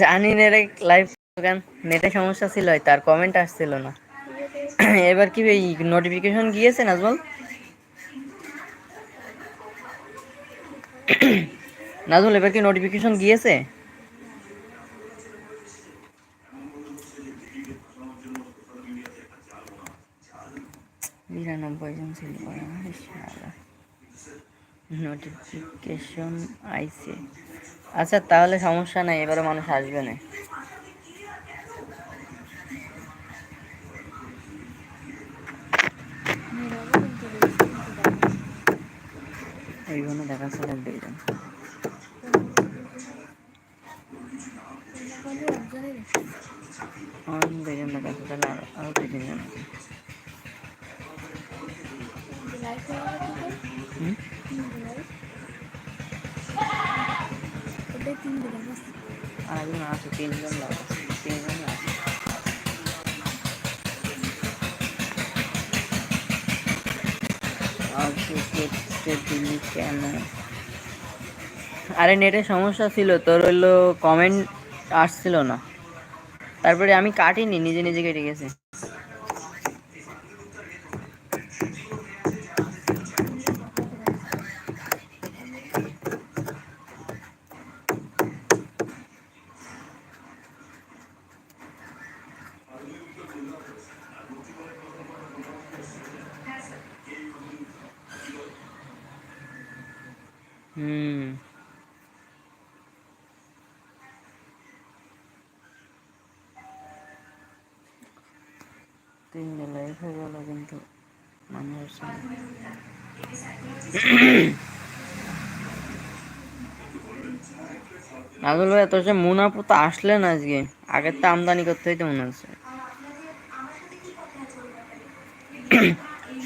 জানি না রে লাইভ গান নেটে সমস্যা ছিল তার কমেন্ট আসছিল না। এবার কি এই নোটিফিকেশন গিয়েছে নাজমল? নাজমল, এবার কি নোটিফিকেশন গিয়েছে? নিরানব্বই জন ছিল। নোটিফিকেশন আইছে। আচ্ছা তাহলে সমস্যা নাই এবারে মানুষ আসবে না। এইখানে দেখাচ্ছে দুইজন দুইজন দেখাচ্ছে আছে। তিনজন কেন আরে নেটে সমস্যা ছিল, তোর হইল কমেন্ট আসছিল না। তারপরে আমি কাটিনি, নিজে নিজে কেটে গেছে। তিনটে লাইফ হয়ে গেল কিন্তু সঙ্গে নাজুল ভাই এত সে মুনাফু তো আসলেন আজকে। আগের তো আমদানি করতে হইতে মনে হচ্ছে।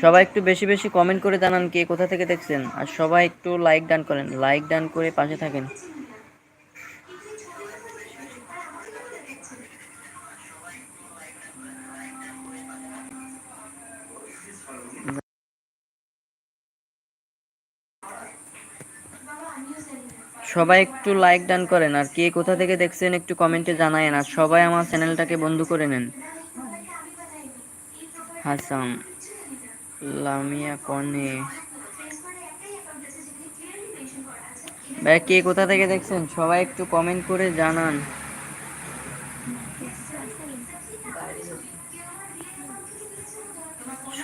সবাই একটু বেশি বেশি কমেন্ট করে জানান কে কোথা থেকে দেখছেন। আর সবাই একটু লাইক ডান করেন। লাইক ডান করে পাশে থাকেন। সবাই একটু লাইক ডান করেন। আর কে কোথা থেকে দেখছেন একটু কমেন্টে জানায়েন। আর সবাই আমার চ্যানেলটাকে বন্ধ করে নেন। হাসান। লামিয়া কনে ভাই কে কোথা থেকে দেখছেন? সবাই একটু কমেন্ট করে জানান।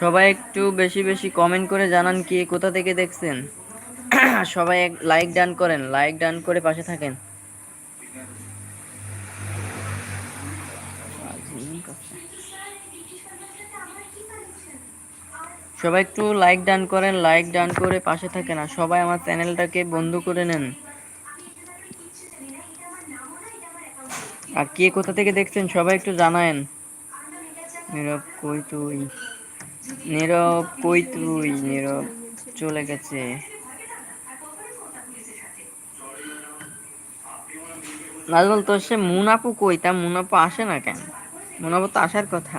সবাই একটু বেশি বেশি কমেন্ট করে জানান কে কোথা থেকে দেখছেন। সবাই লাইক ডান করেন। লাইক ডান করে পাশে থাকেন। সবাই একটু লাইক ডান করেন লাইক ডান করে পাশে থাকেন আর সবাই আমার চ্যানেলটাকে বন্ধ করে নেন। আর কে কোথা থেকে দেখছেন সবাই একটু জানায়েন। নীরব কই তুই নীরব কই তুই নীরব চলে গেছে। নাজমল তোর সে মুনাপু কই? তা মুনাপু আসে না কেন? মুনাপু তো আসার কথা।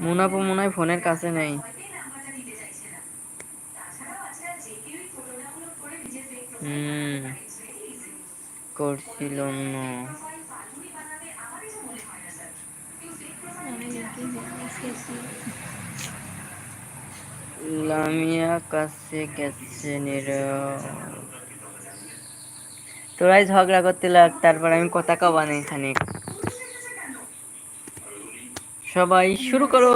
মুনাপু মনে হয় ফোনের কাছে নেই। করছিল লামিয়া কাছে গেছে তোরাই ঝগড়া করতে লাগ, তারপর আমি কথা কবা নেই খানিক সবাই শুরু করো।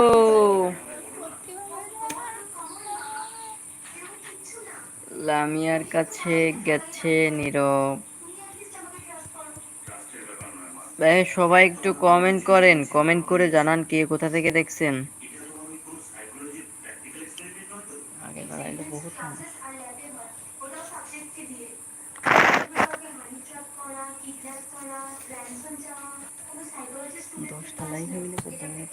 লামিয়ার কাছে গেছে নীরব। সবাই একটু কমেন্ট করেন। কমেন্ট করে জানান কে কোথা থেকে দেখছেন আগে দাঁড়াইলে বহুত মানুষ। দশটা লাইক হয়ে গেলে করতে হবে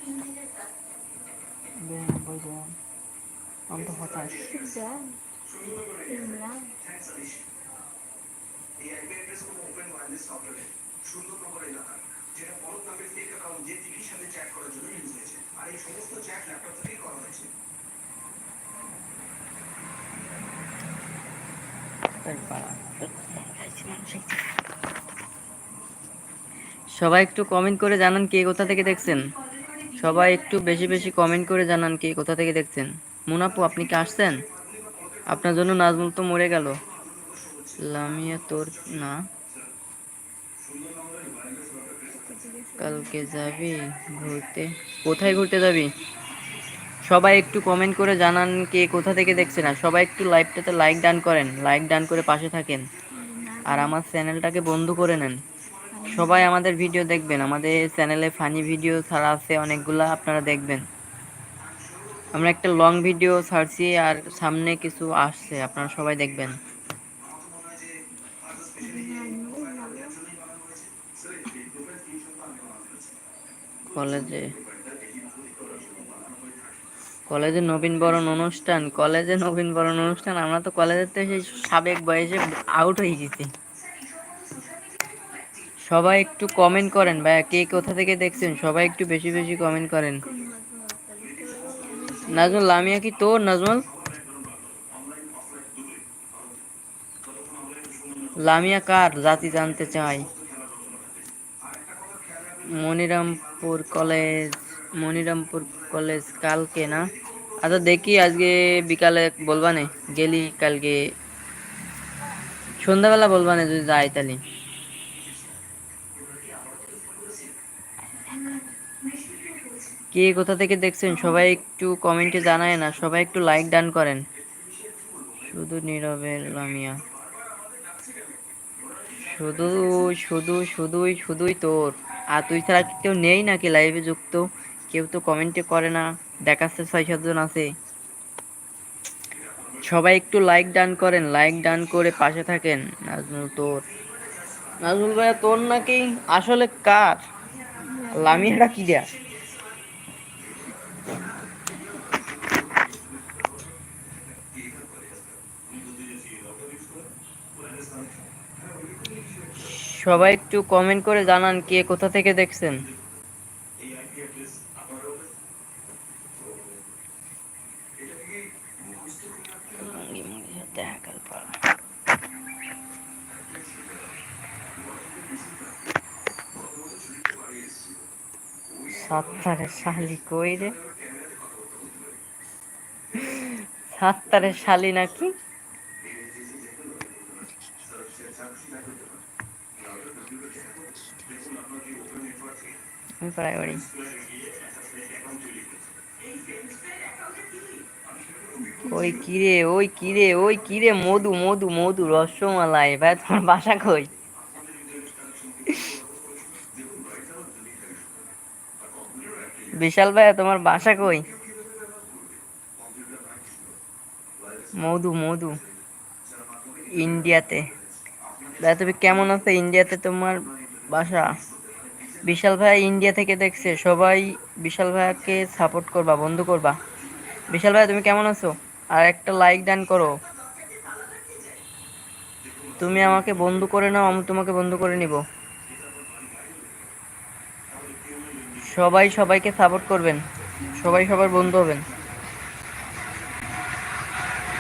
বিরানব্বই জন আমি তো হতাশ তাই পাড়া সবাই একটু কমেন্ট করে জানান কে কোথা থেকে দেখছেন। সবাই একটু বেশি বেশি কমেন্ট করে জানান কে কোথা থেকে দেখছেন। মুনাপু, আপনি কি আসছেন? আপনার জন্য নাজমুল তো মরে গেল। লামিয়া তোর না। কালকে যাবি ঘুরতে? কোথায় ঘুরতে যাবি? সবাই একটু কমেন্ট করে জানান কে কোথা থেকে দেখছেন, আর সবাই একটু লাইভটাতে লাইক ডান করেন লাইক ডান করে পাশে থাকেন। আর আমার চ্যানেলটাকে বন্ধ করে নেন। সবাই আমাদের ভিডিও দেখবেন। আমাদের চ্যানেলে ফানি ভিডিও ছাড়া আছে অনেকগুলা, আপনারা দেখবেন। আমরা একটা লং ভিডিও ছাড়ছি আর সামনে কিছু আসছে, আপনারা সবাই দেখবেন। কলেজে। কলেজে নবীন বরণ অনুষ্ঠান, কলেজে নবীন বরণ অনুষ্ঠান, আমরা তো কলেজের থেকে সেই সাবেক বয়সে আউট হয়ে গেছি। সবাই একটু কমেন্ট করেন ভাইয়া, কে কোথা থেকে দেখছেন? সবাই একটু বেশি বেশি কমেন্ট করেন। নাজমুল, লামিয়া কি তোর, নাজমুল? লামিয়া কার? জাতি জানতে চাই। মনিরামপুর কলেজ মনিরামপুর কলেজ কালকে না? আচ্ছা দেখি আজকে বিকালে বলবা নে, গেলি কালকে? সন্ধ্যাবেলা বলবা নে যদি যাই তাহলে। কে কোথা থেকে দেখছেন? সবাই একটু কমেন্টে জানায় না, সবাই একটু লাইক ডান করেন। শুধু নীরবে লামিয়া। শুধু শুধু, শুধুই শুধুই তোর। আর তুই ছাড়া কেউ নেই নাকি লাইভে যুক্ত? কেউ তো কমেন্টে করে না। দেখাচ্ছে ছয় সাতজন আছে। সবাই একটু লাইক ডান করেন লাইক ডান করে পাশে থাকেন। নাজমুল তোর। নাজমুল ভাইয়া, তোর নাকি আসলে কার? লামিয়াটা কি দেয়া? সবাই একটু কমেন্ট করে জানান কে কোথা থেকে দেখছেন। সাত্তারের শালি কই রে? সাত্তারের শালি নাকি? প্রায় বাড়ি। ওই কিরে ওই কিরে ওই কিরে মধু মধু মধু, রসমালাই, ভাই তোমার বাসা কই? বিশাল ভাই, তোমার বাসা কই? মধু মধু, ইন্ডিয়াতে। ভাই, তুমি কেমন আছো? ইন্ডিয়াতে তোমার বাসা? বিশাল ভাই ইন্ডিয়া থেকে দেখছে, সবাই বিশাল ভাইকে সাপোর্ট করবা, বন্ধু করবা। বিশাল ভাই, তুমি কেমন আছো? আর একটা লাইক ডান করো। তুমি আমাকে বন্ধু করে নাও, আমি তোমাকে বন্ধু করে নিব। সবাই সবাইকে সাপোর্ট করবেন। সবাই সবার বন্ধু হবেন।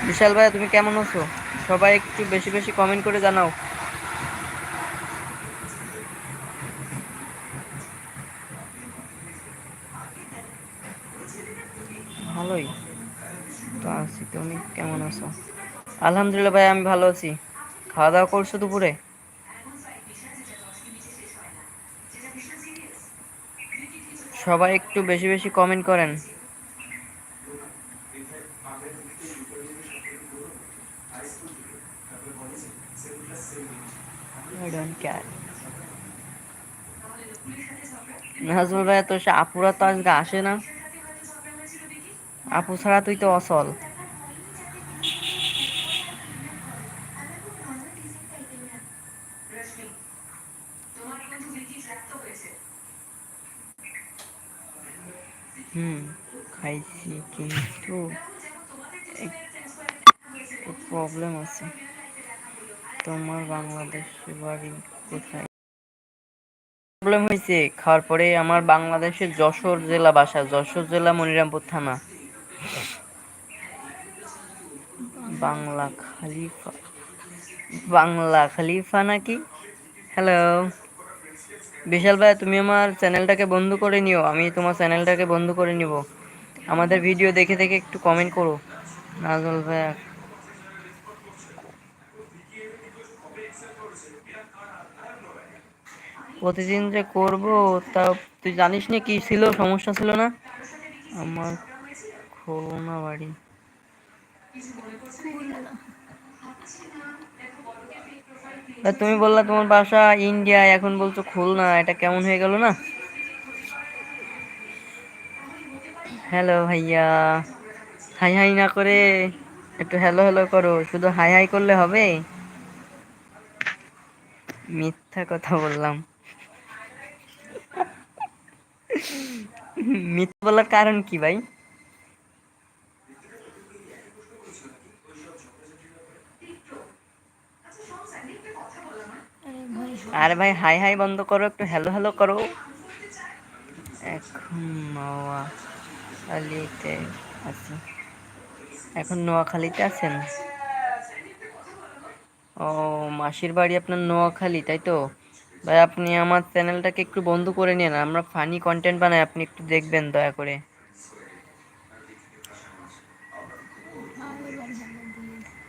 বিশাল ভাই, তুমি কেমন আছো? সবাই একটু বেশি বেশি কমেন্ট করে জানাও ভালোই তো আছি তুমি কেমন আছো? আলহামদুলিল্লাহ ভাই, আমি ভালো আছি। খাওয়া দাওয়া করছ দুপুরে? সবাই একটু বেশি বেশি কমেন্ট করেন। নাজমুল ভাই তো আপুরা তো আজকে আসে না। আপু ছাড়া তুই তো অসল। হুম, খাইছি, কিন্তু প্রবলেম আছে। তোমার বাংলাদেশে বাড়ি কোথায়? প্রবলেম হয়েছে খাওয়ার পরে আমার বাংলাদেশের যশোর জেলা বাসা, যশোর জেলা মনিরামপুর থানা। বাংলা খালিফা বাংলা খালিফা নাকি? হ্যালো বিশাল ভাই, তুমি আমার চ্যানেলটাকে বন্ধ করে নিও। আমি তোমার চ্যানেলটাকে বন্ধ করে নিব। আমাদের ভিডিও দেখে দেখে একটু কমেন্ট করো। নাজল ভাই। প্রতিদিন যে করব, তা তুই জানিস না কি ছিল, সমস্যা ছিল না? আমার খুলনা বাড়ি। তা তুমি বললা তোমার বাসা ইন্ডিয়া এখন বলছো খুলনা, এটা কেমন হয়ে গেল না? হ্যালো ভাইয়া। হাই হাই না করে, একটু হ্যালো হ্যালো করো, শুধু হাই হাই করলে হবে? মিথ্যা কথা বললাম। মিথ্যা বলার কারণ কি ভাই? আরে ভাই, হাই হাই বন্ধ করো, একটু হ্যালো হ্যালো করো। এখন নোয়াখালীতে আছি। এখন নোয়াখালীতে আছেন? ও, মাসির বাড়ি আপনার নোয়াখালী, তাই তো? ভাই, আপনি আমার চ্যানেলটাকে একটু বন্ধ করে নিন আমরা ফানি কন্টেন্ট বানাই, আপনি একটু দেখবেন, দয়া করে।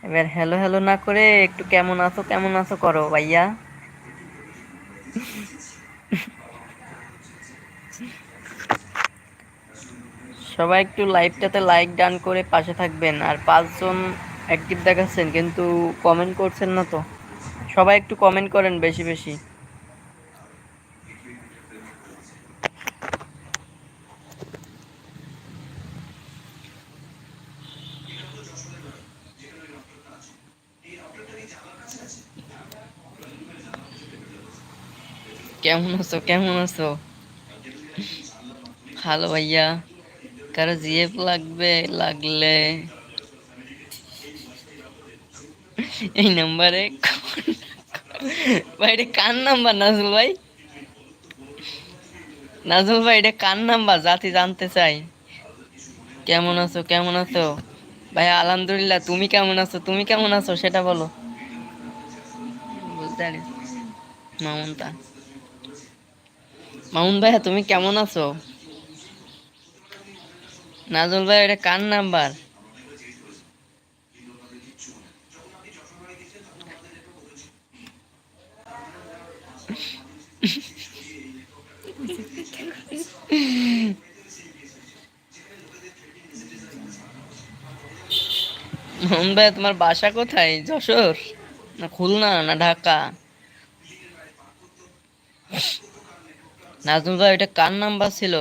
এবার হ্যালো হ্যালো না করে, একটু কেমন আছো কেমন আছো করো, ভাইয়া? সবাই একটু লাইভটাতে লাইক ডান করে পাশে থাকবেন। আর পাঁচজন অ্যাক্টিভ দেখাচ্ছেন, কিন্তু কমেন্ট করছেন না তো। সবাই একটু কমেন্ট করেন বেশি বেশি। কেমন আছো? কেমন আছো? ভালো ভাইয়া। কারও জিএফ লাগবে? লাগলে। এই নাম্বারে ভাই, এটা কার নাম্বার নাজুল ভাই? নাজুল ভাই, এটা কার নাম্বার? জাতি জানতে চাই। কেমন আছো? কেমন আছো? ভাই, আলহামদুলিল্লাহ, তুমি কেমন আছো? তুমি কেমন আছো? সেটা বলো। বুঝতে পারি মামুনতা। মামুন ভাইয়া, তুমি কেমন আছো? নাজুল ভাই এটা কার নাম্বার? মোহন ভাই তোমার বাসা কোথায়? যশোর? না খুলনা না ঢাকা? নাজমুল ভাই এটা কার নাম্বার ছিল?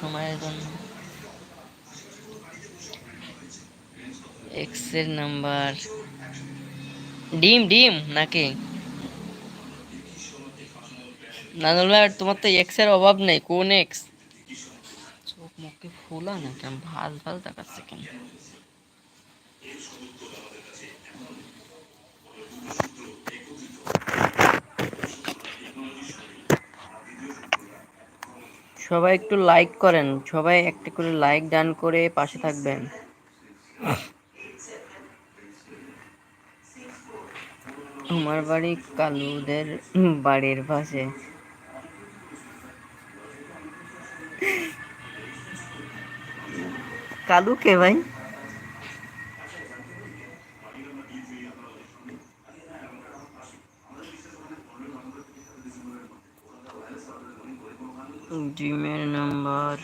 সময়ের জন্য। এক্সের নাম্বার। ডিম ডিম নাকি? ভাই, তোমার তো এক্সের অভাব নেই। কোন এক্স মুখে ফোলা না কেন ভালো ভালো দেখাচ্ছে কেন সবাই একটু লাইক করেন, সবাই একটা করে লাইক ডান করে পাশে থাকবেন। আমার বাড়ি কালুদের বাড়ির পাশে। কালু কে ভাই? ডিমের নাম্বার।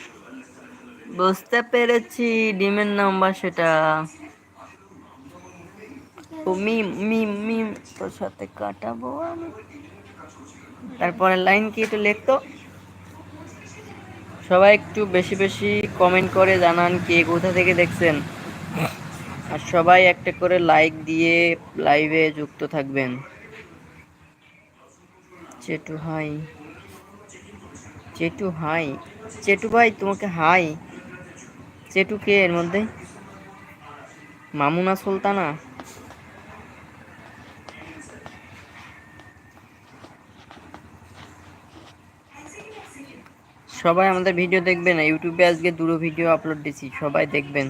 বুঝতে পেরেছি, ডিমের নাম্বার সেটা। মিম তোর সাথে কাটাবো আমি। তারপরে লাইন কি একটু লিখতো সবাই একটু বেশি বেশি কমেন্ট করে জানান কে কোথা থেকে দেখছেন। আর সবাই একটা করে লাইক দিয়ে লাইভে যুক্ত থাকবেন। চেটু হাই চেটু হাই চেটু ভাই, তোমাকে হাই চেটু কে এর মধ্যে? মামুনা সুলতানা? সবাই আমাদের ভিডিও দেখবেন ইউটিউবে আজকে দুটো ভিডিও আপলোড দিছি সবাই দেখবেন।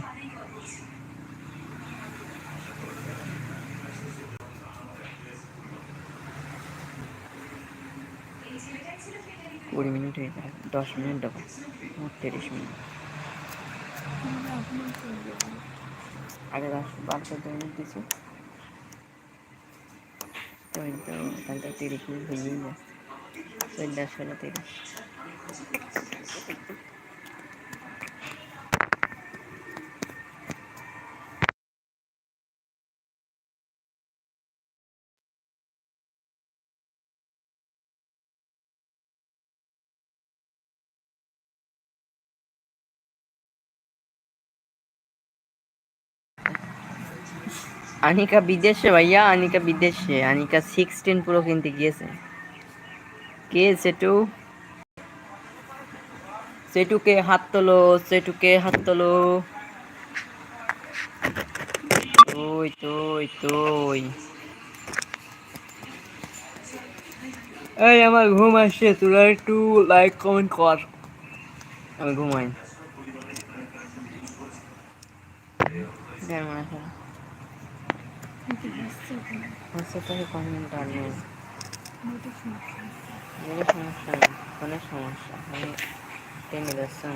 কুড়ি মিনিট হয়ে যায়, দশ মিনিট দেবো তিরিশ মিনিট আগে দশ, বারো, চোদ্দ মিনিট দিছি তো তিরিশ মিনিট হয়েই যায় আনিকা বিদেশে ভাইয়া আনিকা বিদেশে। আনিকা সিক্সটিন পুরো কিনতে গিয়েছে। কে সেটু সেটুকে হাত তোলো সেটুকে হাত তোলো। তুই তুই তুই এই আমার ঘুম আসছে তোরা একটু লাইক কমেন্ট কর। আমি ঘুমাই। হোয়াটসঅ্যাপে কমেন্ট আর নেই। কোনো সমস্যা নেই কোনো সমস্যা আমি টেনে যাচ্ছি